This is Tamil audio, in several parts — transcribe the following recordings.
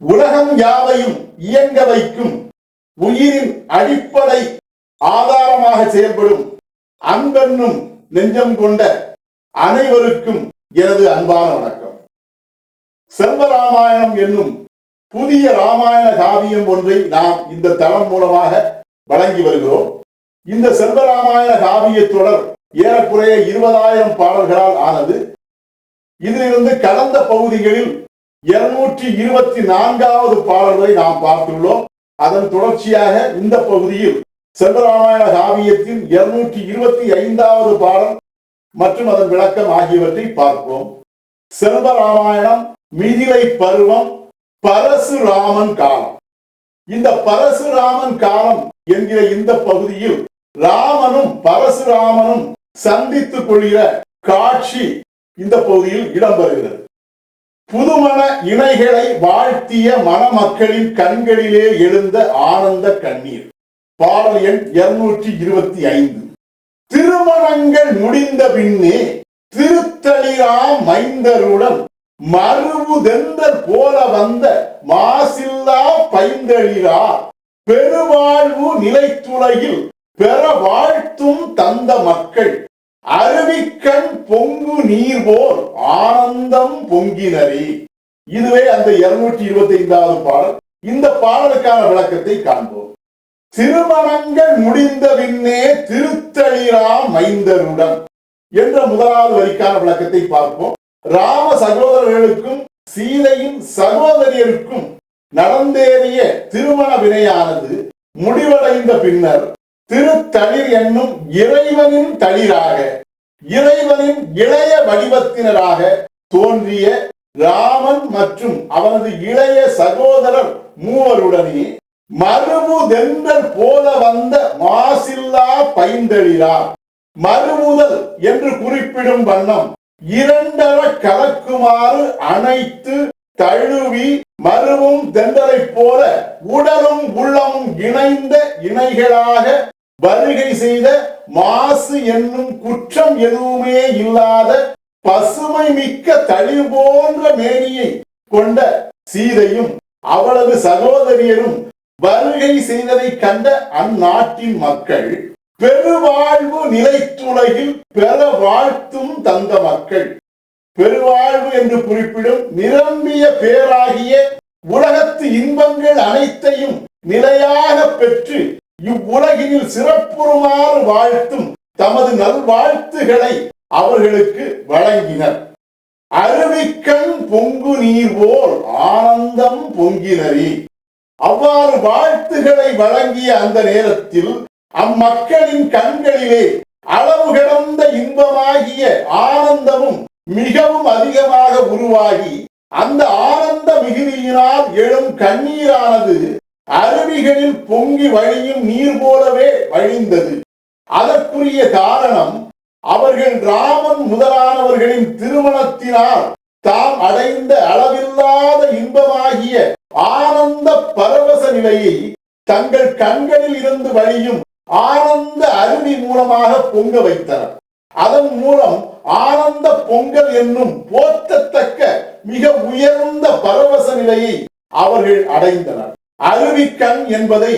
உலகம் யாவையும் இயங்க வைக்கும் உயிரின் அடிப்படை ஆதாரமாக செயல்படும் அன்பென்னும் நெஞ்சம் கொண்ட அனைவருக்கும் எனது அன்பான வணக்கம். செல்வராமாயணம் என்னும் புதிய ராமாயண காவியம் ஒன்றை நாம் இந்த தளம் மூலமாக வழங்கி வருகிறோம். இந்த செல்வராமாயண காவிய தொடர் ஏறக்குறைய இருபதாயிரம் பாடல்களால் ஆனது. இதிலிருந்து கடந்த பகுதிகளில் இருநூற்றி இருபத்தி நான்காவது பாடல்களை நாம் பார்த்துள்ளோம். அதன் தொடர்ச்சியாக இந்த பகுதியில் செல்வராமாயண காவியத்தின் இருநூற்றி இருபத்தி ஐந்தாவது பாடல் மற்றும் அதன் விளக்கம் ஆகியவற்றை பார்ப்போம். செல்வராமாயணம் மிதிலை பருவம் பரசுராமன் காலம். இந்த பரசுராமன் காலம் என்கிற இந்த பகுதியில் ராமனும் பரசுராமனும் சந்தித்துக் கொள்கிற காட்சி இந்த பகுதியில் இடம்பெறுகிறது. புதுமண இணைகளை வாழ்த்திய மணமக்களின் கண்களிலே எழுந்த ஆனந்த கண்ணீர். பாடல் எண் இருநூற்றி இருபத்தி ஐந்து. திருமணங்கள் முடிந்த பின்னே திருத்தளிரா மைந்தருடன் மறுபுதெந்தர் போல வந்த மாசில்லா பைந்தளிரார் பெருவாழ்வு நிலைத்துலகில் பெற வாழ்த்தும் தந்த மக்கள். அருவிக்கண் பொங்கு நீர் போல் ஆனந்தம் பொங்கினரி. இதுவே அந்த இருநூற்றி இருபத்தி ஐந்தாவது பாடல். இந்த பாடலுக்கான விளக்கத்தை காண்போம். திருமணங்கள் முடிந்த பின்னே திருத்தளிரா மைந்தருடன் என்ற முதலாவது வரிக்கான விளக்கத்தை பார்ப்போம். ராம சகோதரர்களுக்கும் சீதையின் சகோதரியருக்கும் நடந்தேறிய திருமண வினையானது முடிவடைந்த பின்னர் திருத்தளிர் என்னும் இறைவனின் தளிராக இறைவனின் இளைய வடிவத்தினராக தோன்றிய ராமன் மற்றும் அவனது இளைய சகோதரர் மூவருடனே மறுமுதென்றல் போல வந்த மாசில்லா பைந்தளிரார் மறுமுதல் என்று குறிப்பிடும் வண்ணம் இரண்டர கலக்குமாறு அனைத்து தழுவி மருவும் தென்றலைப் போல உடலும் உள்ளமும் இணைந்த இணைகளாக வருகை செய்த மாசு என்னும் குற்றம் எதுவுமே இல்லாத பசுமை மிக்க தளி போன்ற மேனியை கொண்ட சீதையும் அவளது சகோதரியரும் வருகை செய்ததை கண்ட அந்நாட்டின் மக்கள் பெருவாழ்வு நிலைத்துலகில் பெற வாழ்த்தும் தந்த மக்கள். பெருவாழ்வு என்று குறிப்பிடும் நிரம்பிய பேராகிய உலகத்து இன்பங்கள் அனைத்தையும் நிலையாக பெற்று இவ்வுலகில் சிறப்புறுமாறு வாழ்த்தும் தமது நல்வாழ்த்துகளை அவர்களுக்கு வழங்கினர். அருவிக்கண் பொங்கு நீர் போல் ஆனந்தம் பொங்கினரே. அவ்வாறு வாழ்த்துகளை வழங்கிய அந்த நேரத்தில் அம்மக்களின் கண்களிலே அளவு கடந்த இன்பமாகிய ஆனந்தமும் மிகவும் அதிகமாக உருவாகி அந்த ஆனந்த மிகுதியினால் எழும் கண்ணீரானது அருவிகளில் பொங்கி வழியும் நீர் போலவே வழிந்தது. அதற்குரிய காரணம் அவர்கள் ராமன் முதலானவர்களின் திருமணத்தினால் தாம் அடைந்த அளவில்லாத இன்பமாகிய ஆனந்த பரவச நிலையை தங்கள் கண்களில் இருந்து வழியும் ஆனந்த அருவி மூலமாக பொங்க வைத்தனர். அதன் மூலம் ஆனந்த பொங்கல் என்னும் போற்றத்தக்க மிக உயர்ந்த பரவச நிலையை அவர்கள் அடைந்தனர். அருவிக்கண் என்பதை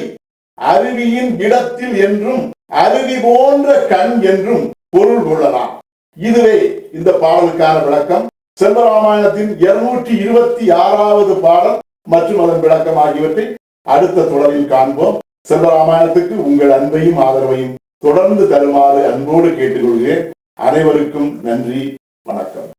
அருவியின் இடத்தில் என்றும் அருவி போன்ற கண் என்றும் பொருள் கொள்ளலாம். இதுவே இந்த பாடலுக்கான விளக்கம். செல்வராமாயணத்தின் இருநூற்றி இருபத்தி ஆறாவது பாடல் மற்றும் அதன் விளக்கம் ஆகியவற்றை அடுத்த தொடரில் காண்போம். செல்வராமாயணத்துக்கு உங்கள் அன்பையும் ஆதரவையும் தொடர்ந்து தருமாறு அன்போடு கேட்டுக்கொள்கிறேன். அனைவருக்கும் நன்றி வணக்கம்.